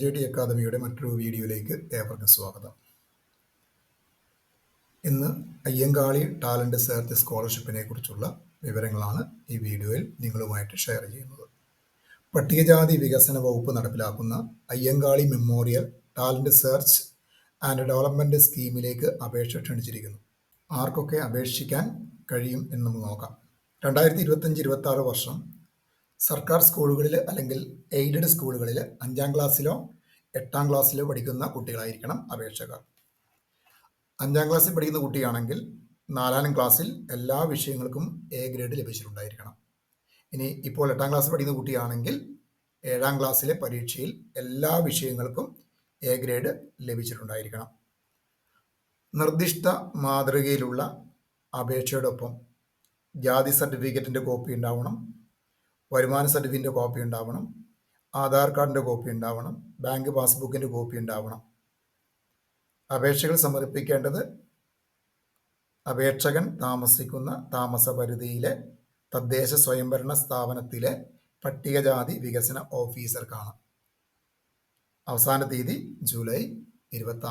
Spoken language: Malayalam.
ജെ ഡി അക്കാദമിയുടെ മറ്റൊരു വീഡിയോയിലേക്ക് ഏവർക്കും സ്വാഗതം. ഇന്ന് അയ്യങ്കാളി ടാലന്റ് സെർച്ച് സ്കോളർഷിപ്പിനെ കുറിച്ചുള്ള വിവരങ്ങളാണ് ഈ വീഡിയോയിൽ നിങ്ങളുമായിട്ട് ഷെയർ ചെയ്യുന്നത്. പട്ടികജാതി വികസന വകുപ്പ് നടപ്പിലാക്കുന്ന Ayyankali memorial talent search and development സ്കീമിലേക്ക് അപേക്ഷ ക്ഷണിച്ചിരിക്കുന്നു. ആർക്കൊക്കെ അപേക്ഷിക്കാൻ കഴിയും എന്ന് നോക്കാം. രണ്ടായിരത്തി ഇരുപത്തഞ്ച് ഇരുപത്തി വർഷം സർക്കാർ സ്കൂളുകളിൽ അല്ലെങ്കിൽ എയ്ഡഡ് സ്കൂളുകളിൽ അഞ്ചാം ക്ലാസ്സിലോ എട്ടാം ക്ലാസ്സിലോ പഠിക്കുന്ന കുട്ടികളായിരിക്കണം അപേക്ഷകർ. അഞ്ചാം ക്ലാസ്സിൽ പഠിക്കുന്ന കുട്ടിയാണെങ്കിൽ നാലാം ക്ലാസ്സിൽ എല്ലാ വിഷയങ്ങൾക്കും എ ഗ്രേഡ് ലഭിച്ചിട്ടുണ്ടായിരിക്കണം. ഇനി ഇപ്പോൾ എട്ടാം ക്ലാസ്സിൽ പഠിക്കുന്ന കുട്ടിയാണെങ്കിൽ ഏഴാം ക്ലാസ്സിലെ പരീക്ഷയിൽ എല്ലാ വിഷയങ്ങൾക്കും എ ഗ്രേഡ് ലഭിച്ചിട്ടുണ്ടായിരിക്കണം. നിർദ്ദിഷ്ട മാതൃകയിലുള്ള അപേക്ഷയോടൊപ്പം ജാതി സർട്ടിഫിക്കറ്റിന്റെ കോപ്പി ഉണ്ടാവണം. വരുമാന സർട്ടിഫിക്കറ്റിന്റെ കോപ്പി ഉണ്ടാവണം. ആധാർ കാർഡിന്റെ കോപ്പി ഉണ്ടാവണം. ബാങ്ക് പാസ്ബുക്കിന്റെ കോപ്പി ഉണ്ടാവണം. അപേക്ഷകൾ സമർപ്പിക്കേണ്ടത് അപേക്ഷകൻ താമസിക്കുന്ന താമസ പരിധിയിലെ തദ്ദേശ സ്വയംഭരണ സ്ഥാപനത്തിലെ പട്ടികജാതി വികസന ഓഫീസർക്കാണ്. അവസാന തീയതി ജൂലൈ ഇരുപത്തി